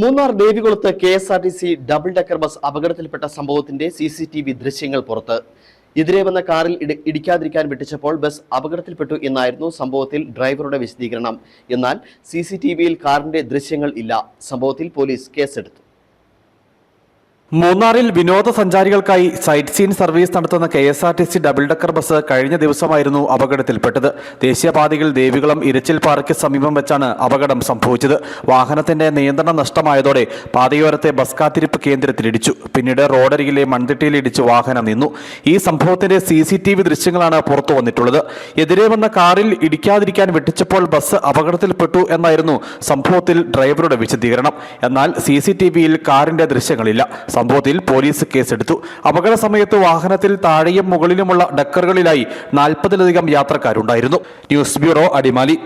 Munnar ദേവികുളത്ത് K S R T C double decker bus അപകടത്തിൽപ്പെട്ട സംഭവത്തിന്റെ C C T V ദൃശ്യങ്ങൾ പുറത്ത്. എതിരെ വന്ന കാറിൽ ഇടിക്കാതിരിക്കാൻ വിട്ടിച്ചപ്പോൾ ബസ് അപകടത്തിൽപ്പെട്ടു എന്നായിരുന്നു സംഭവത്തിൽ ഡ്രൈവറുടെ വിശദീകരണം. എന്നാൽ സി സി ടി വിയിൽ കാറിന്റെ ദൃശ്യങ്ങൾ ഇല്ല. സംഭവത്തിൽ പോലീസ് കേസെടുത്തു. മൂന്നാറിൽ വിനോദസഞ്ചാരികൾക്കായി സൈറ്റ് സീൻ സർവീസ് നടത്തുന്ന K S R T C double decker bus കഴിഞ്ഞ ദിവസമായിരുന്നു അപകടത്തിൽപ്പെട്ടത്. ദേശീയപാതയിൽ ദേവികുളം ഇരച്ചിൽ പാറയ്ക്ക് സമീപം വെച്ചാണ് അപകടം സംഭവിച്ചത്. വാഹനത്തിന്റെ നിയന്ത്രണം നഷ്ടമായതോടെ പാതയോരത്തെ ബസ് കാത്തിരിപ്പ് കേന്ദ്രത്തിലിടിച്ചു. പിന്നീട് റോഡരികിലെ മൺതിട്ടയിലിടിച്ച് വാഹനം നിന്നു. ഈ സംഭവത്തിന്റെ സി സി ടി വി ദൃശ്യങ്ങളാണ് പുറത്തു വന്നിട്ടുള്ളത്. എതിരെ വന്ന കാറിൽ ഇടിക്കാതിരിക്കാൻ വെട്ടിച്ചപ്പോൾ ബസ് അപകടത്തിൽപ്പെട്ടു എന്നായിരുന്നു സംഭവത്തിൽ ഡ്രൈവറുടെ വിശദീകരണം. എന്നാൽ സി സി ടി വിയിൽ കാറിന്റെ ദൃശ്യങ്ങളില്ല. സംഭവത്തിൽ പോലീസ് കേസെടുത്തു. അപകട സമയത്ത് വാഹനത്തിൽ താഴെയും മുകളിലുമുള്ള ഡക്കറുകളിലായി നാൽപ്പതിലധികം യാത്രക്കാരുണ്ടായിരുന്നു. News bureau Adimali.